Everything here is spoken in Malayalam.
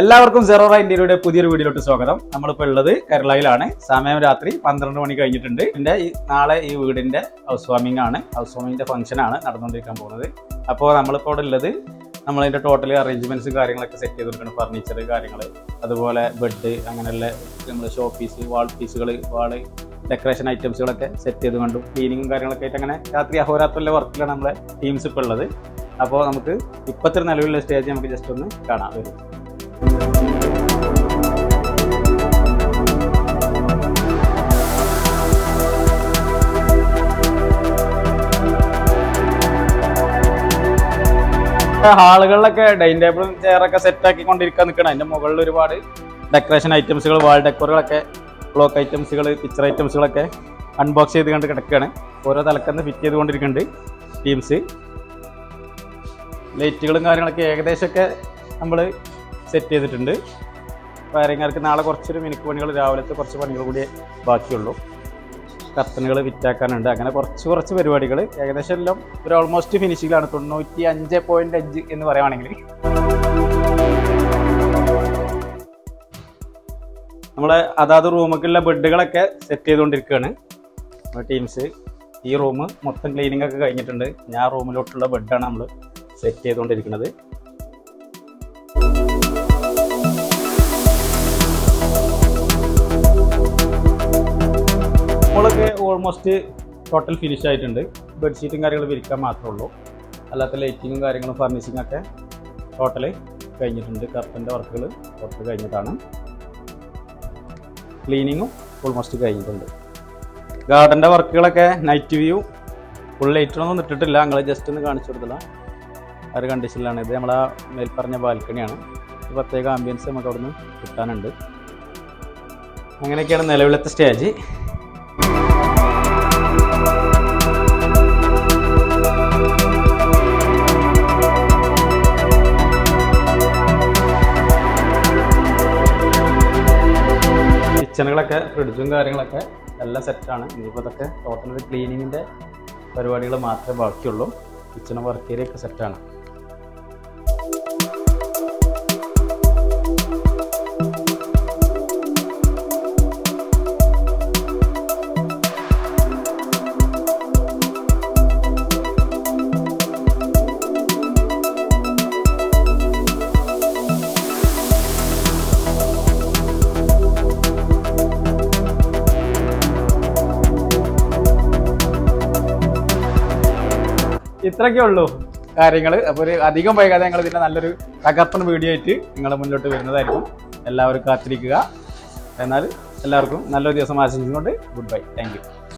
എല്ലാവർക്കും സെറോറ ഇന്ത്യയുടെ പുതിയൊരു വീഡിയോയിലോട്ട് സ്വാഗതം. നമ്മളിപ്പോൾ ഉള്ളത് കേരളയിലാണ്. സമയം രാത്രി പന്ത്രണ്ട് മണി കഴിഞ്ഞിട്ടുണ്ട്. എന്റെ ഈ നാളെ ഈ വീടിന്റെ ഹൗസ് വാമിംഗ് ആണ്. ഹൗസ് വാമിങ്ങിന്റെ ഫംഗ്ഷനാണ് നടന്നുകൊണ്ടിരിക്കാൻ പോകുന്നത്. അപ്പോൾ നമ്മളിപ്പോൾ ഇവിടെ ഉള്ളത് നമ്മളതിന്റെ ടോട്ടൽ അറേഞ്ച്മെന്റ്സ് കാര്യങ്ങളൊക്കെ സെറ്റ് ചെയ്ത് കൊടുക്കണം. ഫർണിച്ചർ കാര്യങ്ങൾ അതുപോലെ ബെഡ് അങ്ങനെയുള്ള നമ്മൾ ഷോ പീസ് വാൾ പീസുകൾ വാൾ ഡെക്കറേഷൻ ഐറ്റംസുകളൊക്കെ സെറ്റ് ചെയ്ത് കണ്ടു. ക്ലീനിങ്ങും കാര്യങ്ങളൊക്കെ ആയിട്ട് അങ്ങനെ രാത്രി അഹോരാത്രമുള്ള വർക്കിലാണ് നമ്മളെ ടീംസ് ഇപ്പോൾ ഉള്ളത്. അപ്പോൾ നമുക്ക് ഇപ്പോഴത്തെ നിലവിലുള്ള സ്റ്റേജ് നമുക്ക് ജസ്റ്റ് ഒന്ന് കാണാം. വരും. ഹാളുകളിലൊക്കെ ഡൈനിങ് ടേബിളും ചെയറൊക്കെ സെറ്റ് ആക്കി കൊണ്ടിരിക്കാൻ നിൽക്കണം. അതിന്റെ മുകളിൽ ഒരുപാട് ഡെക്കറേഷൻ ഐറ്റംസുകൾ വാൾ ഡെക്കോറുകളൊക്കെ ബ്ലോക്ക് ഐറ്റംസുകൾ പിക്ചർ ഐറ്റംസുകളൊക്കെ അൺബോക്സ് ചെയ്ത് കണ്ട് കിടക്കുകയാണ് ഓരോ തലക്കന്ന് ഫിറ്റ് ചെയ്തുകൊണ്ടിരിക്കുന്നുണ്ട് ടീംസ് ലൈറ്റുകളും കാര്യങ്ങളൊക്കെ ഏകദേശമൊക്കെ നമ്മൾ സെറ്റ് ചെയ്തിട്ടുണ്ട്. വയറിങ്ങാർക്ക് നാളെ കുറച്ചൊരു മിനുക്ക് പണികൾ രാവിലത്തെ കുറച്ച് പണികൾ കൂടി ബാക്കിയുള്ളൂ. കർട്ടനുകൾ വിറ്റാക്കാനുണ്ട്. അങ്ങനെ കുറച്ച് കുറച്ച് പരിപാടികൾ. ഏകദേശം എല്ലാം ഒരു ഓൾമോസ്റ്റ് ഫിനിഷിങ്ങിലാണ് തൊണ്ണൂറ്റി അഞ്ച് പോയിന്റ് അഞ്ച് എന്ന് പറയുകയാണെങ്കിൽ നമ്മളെ അതാത് റൂമൊക്കെയുള്ള ബെഡുകളൊക്കെ സെറ്റ് ചെയ്തുകൊണ്ടിരിക്കുകയാണ്. ടീംസ് ഈ റൂം മൊത്തം ക്ലീനിങ് ഒക്കെ കഴിഞ്ഞിട്ടുണ്ട്. ഞാൻ റൂമിലോട്ടുള്ള ബെഡാണ് നമ്മൾ സെറ്റ് ചെയ്തുകൊണ്ടിരിക്കുന്നത്. നമ്മളൊക്കെ ഓൾമോസ്റ്റ് ടോട്ടൽ ഫിനിഷ് ആയിട്ടുണ്ട്. ബെഡ്ഷീറ്റും കാര്യങ്ങളും വിരിക്കാൻ മാത്രമേ ഉള്ളൂ. അല്ലാത്ത ലൈറ്റിങ്ങും കാര്യങ്ങളും ഫർണിഷിംഗ് ഒക്കെ ടോട്ടൽ കഴിഞ്ഞിട്ടുണ്ട്. കർട്ടന്റെ വർക്കുകൾ ടോട്ടൽ കഴിഞ്ഞതാണ്. ക്ലീനിങ്ങും ഓൾമോസ്റ്റ് കഴിഞ്ഞിട്ടുണ്ട്. ഗാർഡന്റെ വർക്കുകളൊക്കെ നൈറ്റ് വ്യൂ ഫുൾ ലൈറ്ററൊന്നും ഇട്ടിട്ടില്ല. ഞങ്ങൾ ജസ്റ്റ് ഒന്ന് കാണിച്ചു കൊടുത്തില്ല ആ ഒരു കണ്ടീഷനിലാണ് ഇത് നമ്മളെ മേൽപ്പറഞ്ഞ ബാൽക്കണിയാണ് പ്രത്യേക ആംബിയൻസ് നമുക്ക് അവിടുന്ന് കിട്ടാനുണ്ട്. അങ്ങനെയൊക്കെയാണ് നിലവിലത്തെ സ്റ്റേജ് കിച്ചണുകളൊക്കെ ഫ്രിഡ്ജും കാര്യങ്ങളൊക്കെ എല്ലാം സെറ്റാണ് ഇനിയിപ്പോൾ ഇതൊക്കെ ടോട്ടൽ ക്ലീനിങ്ങിന്റെ പരിപാടികൾ മാത്രമേ ബാക്കിയുള്ളൂ. കിച്ചൺ വർക്ക് ഏരിയ ഒക്കെ സെറ്റാണ് ഇത്രയൊക്കെ ഉള്ളൂ. കാര്യങ്ങൾ അപ്പോൾ ഒരു അധികം വൈകാതെ ഞങ്ങൾ ഇതിന്റെ നല്ലൊരു തകർപ്പൻ വീഡിയോ ആയിട്ട് നിങ്ങൾ മുന്നോട്ട് വരുന്നതായിരിക്കും. എല്ലാവരും കാത്തിരിക്കുക. എന്നാൽ എല്ലാവർക്കും നല്ലൊരു ദിവസം ആശംസിച്ചുകൊണ്ട് ഗുഡ് ബൈ താങ്ക്